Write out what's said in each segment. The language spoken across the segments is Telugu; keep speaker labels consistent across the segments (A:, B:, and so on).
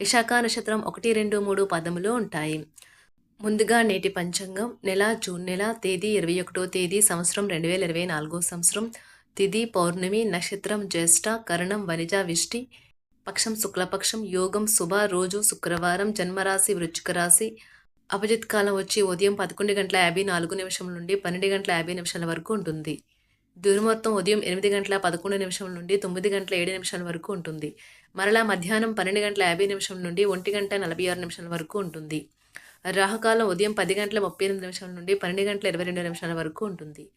A: విశాఖ నక్షత్రం ఒకటి రెండు మూడు పదములు ఉంటాయి. ముందుగా నేటి పంచాంగం. నెల జూన్ నెల తేదీ ఇరవై ఒకటో తేదీ సంవత్సరం రెండు వేల ఇరవై నాలుగో సంవత్సరం. తిథి పౌర్ణమి నక్షత్రం జ్యేష్ఠ కరణం వనిజ విష్టి పక్షం శుక్లపక్షం యోగం శుభ రోజు శుక్రవారం జన్మరాశి వృచ్చిక రాశి. అభిజిత్ కాలం వచ్చి ఉదయం పదకొండు గంటల యాభై నాలుగు నిమిషం నుండి పన్నెండు గంటల యాభై నిమిషాల వరకు ఉంటుంది. దుర్ముహూర్తం ఉదయం ఎనిమిది గంటల పదకొండు నిమిషం నుండి తొమ్మిది గంటల ఏడు నిమిషాల వరకు ఉంటుంది. మరలా మధ్యాహ్నం పన్నెండు గంటల యాభై నిమిషం నుండి ఒంటి గంట నలభై ఆరు నిమిషాల వరకు ఉంటుంది. రాహుకాలం ఉదయం పది గంటల ముప్పై ఎనిమిది నిమిషాల నుండి పన్నెండు గంటల ఇరవై రెండు నిమిషాల వరకు ఉంటుంది.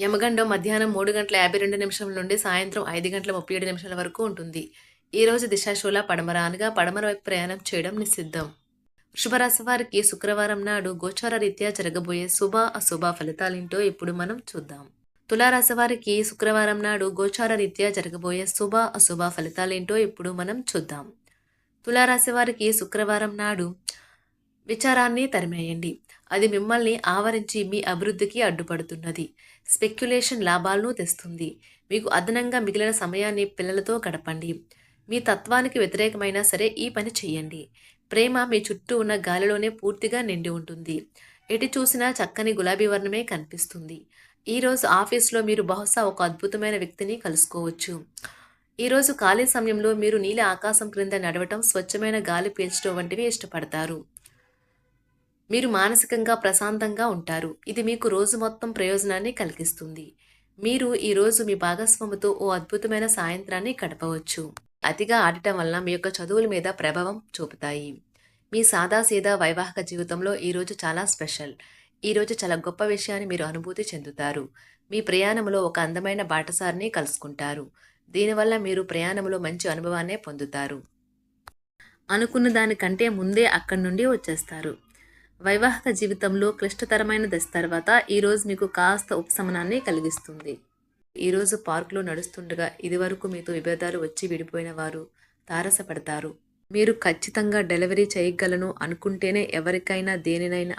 A: యమగండం మధ్యాహ్నం మూడు గంటల యాభై రెండు నిమిషాల నుండి సాయంత్రం ఐదు గంటల ముప్పై ఏడు నిమిషాల వరకు ఉంటుంది. ఈ రోజు దిశాశూల పడమర అనగా పడమర వైపు ప్రయాణం చేయడం నిషిద్ధం. వృషభరాశి వారికి శుక్రవారం నాడు గోచార రీత్యా జరగబోయే శుభ అశుభ ఫలితాలేంటో ఇప్పుడు మనం చూద్దాం. తులారాశి వారికి శుక్రవారం నాడు గోచార రీత్యా జరగబోయే శుభ అశుభ ఫలితాలేంటో ఇప్పుడు మనం చూద్దాం. తులారాశి వారికి శుక్రవారం నాడు విచారాన్ని తరిమేయండి. అది మిమ్మల్ని ఆవరించి మీ అభివృద్ధికి అడ్డుపడుతున్నది. స్పెక్యులేషన్ లాభాలను తెస్తుంది. మీకు అదనంగా మిగిలిన సమయాన్ని పిల్లలతో గడపండి. మీ తత్వానికి వ్యతిరేకమైనా సరే ఈ పని చేయండి ప్రేమ మీ చుట్టూ ఉన్న గాలిలోనే పూర్తిగా నిండి ఉంటుంది. ఎటు చూసినా చక్కని గులాబీ వర్ణమే కనిపిస్తుంది. ఈరోజు ఆఫీస్లో మీరు బహుశా ఒక అద్భుతమైన వ్యక్తిని కలుసుకోవచ్చు. ఈరోజు ఖాళీ సమయంలో మీరు నీలి ఆకాశం క్రింద నడవటం స్వచ్ఛమైన గాలి పీల్చడం వంటివి ఇష్టపడతారు. మీరు మానసికంగా ప్రశాంతంగా ఉంటారు. ఇది మీకు రోజు మొత్తం ప్రయోజనాన్ని కలిగిస్తుంది. మీరు ఈరోజు మీ భాగస్వామితో ఓ అద్భుతమైన సాయంత్రాన్ని గడపవచ్చు. అతిగా ఆడటం వల్ల మీ యొక్క చదువుల మీద ప్రభావం చూపుతాయి. మీ సాదాసీదా వైవాహిక జీవితంలో ఈరోజు చాలా స్పెషల్. ఈరోజు చాలా గొప్ప విషయాన్ని మీరు అనుభూతి చెందుతారు. మీ ప్రయాణంలో ఒక అందమైన బాటసారిని కలుసుకుంటారు. దీనివల్ల మీరు ప్రయాణంలో మంచి అనుభవాన్నే పొందుతారు. అనుకున్న దానికంటే ముందే అక్కడి నుండి వచ్చేస్తారు. వైవాహిక జీవితంలో క్లిష్టతరమైన దశ తర్వాత ఈరోజు మీకు కాస్త ఉపశమనాన్ని కలిగిస్తుంది. ఈరోజు పార్కులో నడుస్తుండగా ఇదివరకు మీతో విభేదాలు వచ్చి విడిపోయిన వారు తారసపడతారు. మీరు ఖచ్చితంగా డెలివరీ చేయగలను అనుకుంటేనే ఎవరికైనా దేనినైనా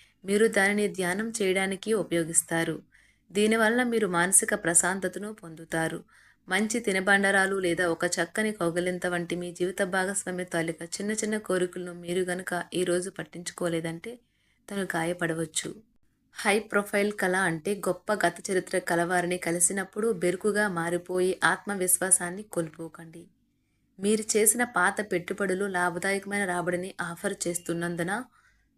A: మీరు దానిని ధ్యానం చేయడానికి ఉపయోగిస్తారు. దీనివల్ల మీరు మానసిక ప్రశాంతతను పొందుతారు. మంచి తినబండరాలు లేదా ఒక చక్కని కౌగలింత వంటి మీ జీవిత భాగస్వామి తాలిక చిన్న చిన్న కోరికలను మీరు గనుక ఈరోజు పట్టించుకోలేదంటే తను గాయపడవచ్చు. హై ప్రొఫైల్ కళ అంటే గొప్ప గత చరిత్ర కలవారిని కలిసినప్పుడు బెరుకుగా మారిపోయి ఆత్మవిశ్వాసాన్ని కోల్పోకండి. మీరు చేసిన పాత పెట్టుబడులు లాభదాయకమైన రాబడిని ఆఫర్ చేస్తున్నందున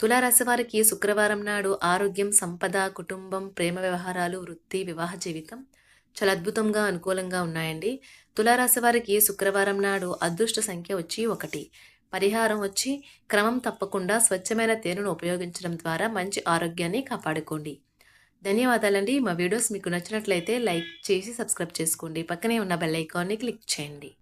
A: తులారాశి వారికి శుక్రవారం నాడు ఆరోగ్యం సంపద కుటుంబం ప్రేమ వ్యవహారాలు వృత్తి వివాహ జీవితం చాలా అద్భుతంగా అనుకూలంగా ఉన్నాయండి. తులారాశి వారికి శుక్రవారం నాడు అదృష్ట సంఖ్య వచ్చి ఒకటి. పరిహారం వచ్చి క్రమం తప్పకుండా స్వచ్ఛమైన తేనెను ఉపయోగించడం ద్వారా మంచి ఆరోగ్యాన్ని కాపాడుకోండి. ధన్యవాదాలండి. మా వీడియోస్ మీకు నచ్చినట్లయితే లైక్ చేసి సబ్స్క్రైబ్ చేసుకోండి. పక్కనే ఉన్న బెల్ ఐకాన్ని క్లిక్ చేయండి.